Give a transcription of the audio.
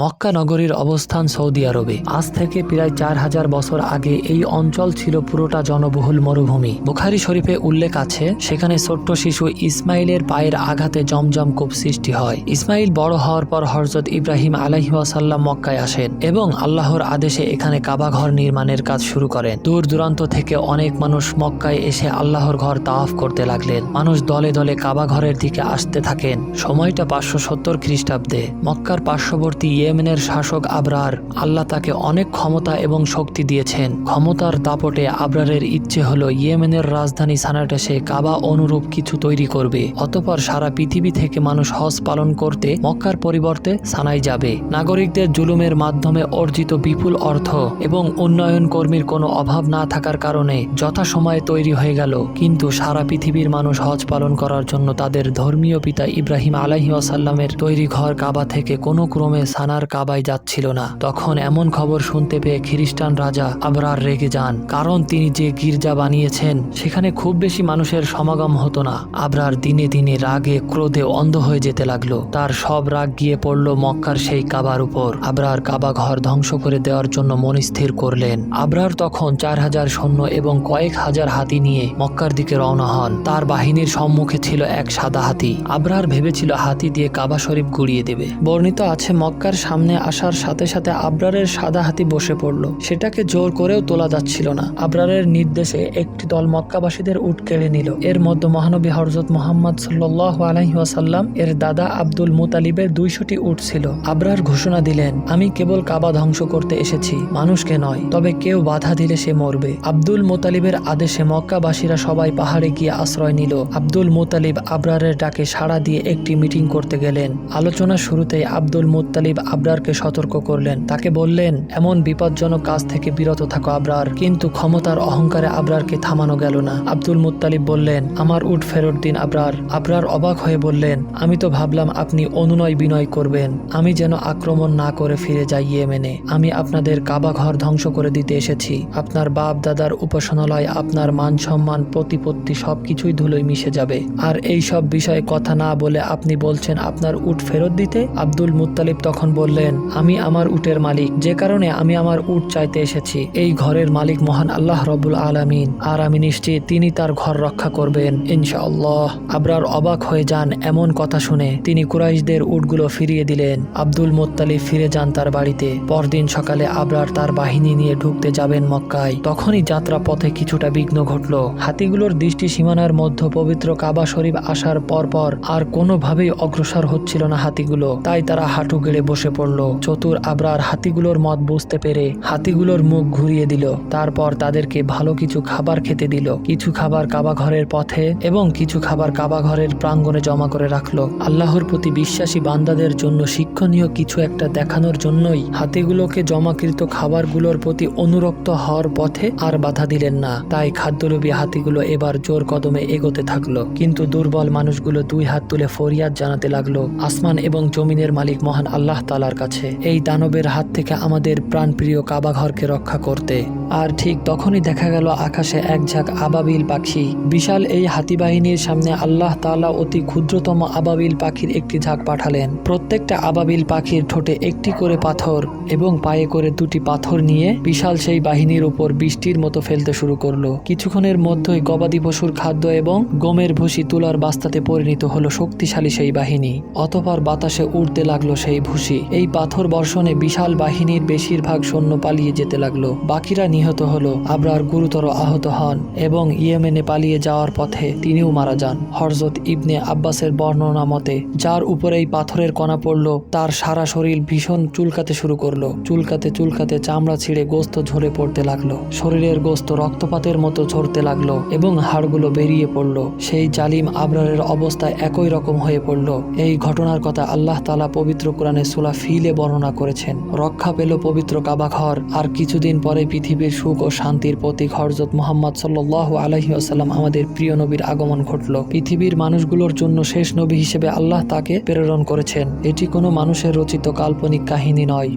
মক্কা নগরীর অবস্থান সৌদি আরবে। আজ থেকে প্রায় চার হাজার বছর আগে এই অঞ্চল ছিল পুরোটা জনবহুল মরুভূমি। বুখারি শরীফে উল্লেখ আছে, সেখানে ছোট্ট শিশু ইসমাইলের পায়ের আঘাতে জমজম কূপ সৃষ্টি হয়। ইসমাইল বড় হওয়ার পর হরজত ইব্রাহিম আলাইহাসাল্লাম মক্কায় আসেন এবং আল্লাহর আদেশে এখানে কাবা ঘর নির্মাণের কাজ শুরু করেন। দূর দূরান্ত থেকে অনেক মানুষ মক্কায় এসে আল্লাহর ঘর তাওয়াফ করতে লাগলেন। মানুষ দলে দলে কাবা ঘরের দিকে আসতে থাকেন। সময়টা পাঁচশো সত্তর খ্রিস্টাব্দে। মক্কার পার্শ্ববর্তী ইয়েমেনের শাসক আবরার, আল্লাহ তাকে অনেক ক্ষমতা এবং শক্তি দিয়েছেন। ক্ষমতার দাপটে আবরারের ইচ্ছে হলো ইয়েমেনের রাজধানী সানাটা সে কাবা অনুরূপ কিছু তৈরি করবে। অতপর সারা পৃথিবী থেকে মানুষ হজ পালন করতে মক্কার পরিবর্তে সানাই যাবে। নাগরিকদের জুলুমের মাধ্যমে অর্জিত বিপুল অর্থ এবং উন্নয়ন কর্মীর কোনো অভাব না থাকার কারণে যথাসময়ে তৈরি হয়ে গেল। কিন্তু সারা পৃথিবীর মানুষ হজ পালন করার জন্য তাদের ধর্মীয় পিতা ইব্রাহিম আলাহি আসাল্লামের তৈরি ঘর কাবা থেকে কোনো ক্রমে সানার কাবায় যাচ্ছিল না। তখন এমন খবর শুনতে পেয়ে খ্রিস্টান রাজা আবরার রেগে যান। কারণ তিনি যে গির্জা বানিয়েছেন, সেখানে খুব বেশি মানুষের সমাগম হতো না। আবরার দিনে দিনে রাগে, ক্রোধে অন্ধ হয়ে যেতে লাগল। তার সব রাগ গিয়ে পড়ল মক্কার সেই কাবার উপর। আবরার কাবা ঘর ধ্বংস করে দেওয়ার জন্য মনস্থির করলেন। আবরার তখন চার হাজার সৈন্য এবং কয়েক হাজার হাতি নিয়ে মক্কার দিকে রওনা হন। তার বাহিনীর সম্মুখে ছিল এক সাদা হাতি। আবরার ভেবেছিল হাতি দিয়ে কাবা শরীফ গুড়িয়ে দেবে। বর্ণিত আছে মক্কার সামনে আসার সাথে সাথে আবরারের সাদা হাতি বসে পড়ল। সেটাকে জোর করেও তোলা যাচ্ছিল না। আবরারের নির্দেশে একটি দল মক্কাবাসীদের উট কেড়ে নিল। এর মধ্যে মহানবী হরজত মোহাম্মদ সাল্লাহ আলাহি ওয়াসাল্লাম, এর দাদা আব্দুল মুতালিবের দুইশোটি উট ছিল। আবরার ঘোষণা দিলেন, আমি কেবল কাবা ধ্বংস করতে এসেছি, মানুষকে নয়, তবে কেউ বাধা দিলে সে মরবে। আব্দুল মোতালিবের আদেশে মক্কাবাসীরা সবাই পাহাড়ে গিয়ে আশ্রয় নিল। আব্দুল মোতালিব আবরারের ডাকে সাড়া দিয়ে একটি মিটিং করতে গেলেন। আলোচনা শুরুতেই আব্দুল মুত্তালিব আবরারকে সতর্ক করলেন। তাকে বললেন, এমন বিপজ্জনক কাজ থেকে বিরত থাকো আবরার। কিন্তু ক্ষমতার অহংকারে আবরারকে থামানো গেল না। আব্দুল মুত্তালিব বললেন, আমার উট ফেরত দিন আবরার। আবরার অবাক হয়ে বললেন, আমি তো ভাবলাম আপনি অনুনয় বিনয় করবেন। আমি যেন আক্রমণ না করে ফিরে যাই ইয়েমেনে। আমি আপনাদের কাবা ঘর ধ্বংস করে দিতে এসেছি। আপনার বাপ দাদার উপাসনালয়, আপনার মান সম্মান, প্রতিপত্তি সবকিছুই ধুলোয় মিশে যাবে। আর এই সব বিষয়ে কথা না বলে আপনি বলছেন আপনার উঠ ফেরত দিতে? আব্দুল মুতালিব তখন বললেন, আমি আমার উটের মালিক। যে কারণে আমি আমার উট চাইতে এসেছি। এই ঘরের মালিক মহান আল্লাহ রবুল আলামিন। আর আমি নিশ্চিত তিনি তার ঘর রক্ষা করবেন, ইনশাআল্লাহ। আবরার অবাক হয়ে যান এমন কথা শুনে। তিনি কুরাইশদের উটগুলো ফিরিয়ে দিলেন। আব্দুল মোত্তালিব ফিরে যান তার বাড়িতে। পরদিন সকালে আবরার তার বাহিনী নিয়ে ঢুকতে যাবেন মক্কায়। তখনই যাত্রা পথে কিছুটা বিঘ্ন ঘটল। হাতিগুলোর দৃষ্টি সীমানার মধ্য পবিত্র কাবা শরীফ আসার পরপর আর কোনোভাবেই অগ্রসর হচ্ছিল না হাতিগুলো। তাই তারা হাঁটু গেড়ে বসে পড়ল। চতুর আবরার হাতিগুলোর মত বুঝতে পেরে হাতিগুলোর মুখ ঘুরিয়ে দিল। তারপর তাদেরকে ভালো কিছু খাবার খেতে দিল। কিছু খাবার কাবা ঘরের পথে এবং কিছু খাবার কাবা ঘরের প্রাঙ্গণে জমা করে রাখল। আল্লাহর প্রতি বিশ্বাসী বান্দাদের জন্য শিক্ষণীয় কিছু একটা দেখানোর জন্যই হাতিগুলোকে জমাকৃত খাবারগুলোর প্রতি অনুরক্ত হওয়ার পথে আর বাধা দিলেন না। তাই খাদ্যলোভী হাতিগুলো এবার জোর কদমে এগোতে থাকল। কিন্তু দুর্বল মানুষগুলো দুই হাত তুলে ফরিয়াদ জানাতে লাগল। আসমান এবং জমিনের মালিক মহান আল্লাহ তালার কাছে এই দানবের হাত থেকে আমাদের প্রাণপ্রিয় কাবাঘরকে রক্ষা করতে। আর ঠিক তখনই দেখা গেল আকাশে এক ঝাঁক আবাবিল পাখি। বিশাল এই হাতি বাহিনীর সামনে আল্লাহ তাআলা অতি ক্ষুদ্রতম আবাবিল পাখির একটি ঝাঁক পাঠালেন। প্রত্যেকটা আবাবিল পাখির ঠোঁটে একটি করে পাথর এবং পায়ে করে দুটি পাথর নিয়ে বিশাল সেই বাহিনীর উপর বৃষ্টির মতো ফেলতে শুরু করল। কিছুক্ষণের মধ্যেই গবাদি পশুর খাদ্য এবং গমের ভুসি তুলার বাস্তাতে পরিণত হলো শক্তিশালী সেই বাহিনী। অতপর বাতাসে উড়তে লাগল সেই ভুসি। এই পাথর বর্ষণে বিশাল বাহিনীর বেশিরভাগ সৈন্য পালিয়ে যেতে লাগল। বাকিরা নিহত হলো। আবরার গুরুতর আহত হন এবং ইয়েমেনে পালিয়ে যাওয়ার পথে তিনিও মারা যান। হরজত ইবনে আব্বাসের বর্ণনা মতে, যার উপরে এই পাথরের কণা পড়ল, তার সারা শরীর ভীষণ চুলকাতে শুরু করল। চুলকাতে চুলকাতে চামড়া ছিঁড়ে গোস্ত ঝরে পড়তে লাগল। শরীরের গোস্ত রক্তপাতের মতো ঝরতে লাগল এবং হাড়গুলো বেরিয়ে পড়ল। সেই জালিম আবরারের অবস্থা একই রকম হয়ে পড়ল। এই ঘটনার কথা আল্লাহ তালা পবিত্র কোরআনে সুলা ফিলে বর্ণনা করেছেন। রক্ষা পেল পবিত্র কাবাঘর আর কিছুদিন পরে পৃথিবীর সুখ ও শান্তির প্রতীক হরজত মোহাম্মদ সাল্লাহ আলহি আসাল্লাম আমাদের প্রিয় নবীর আগমন ঘটল। পৃথিবীর মানুষগুলোর জন্য শেষ নবী হিসেবে আল্লাহ তাকে প্রেরণ করেছেন। এটি কোনো মানুষের রচিত কাল্পনিক কাহিনী নয়।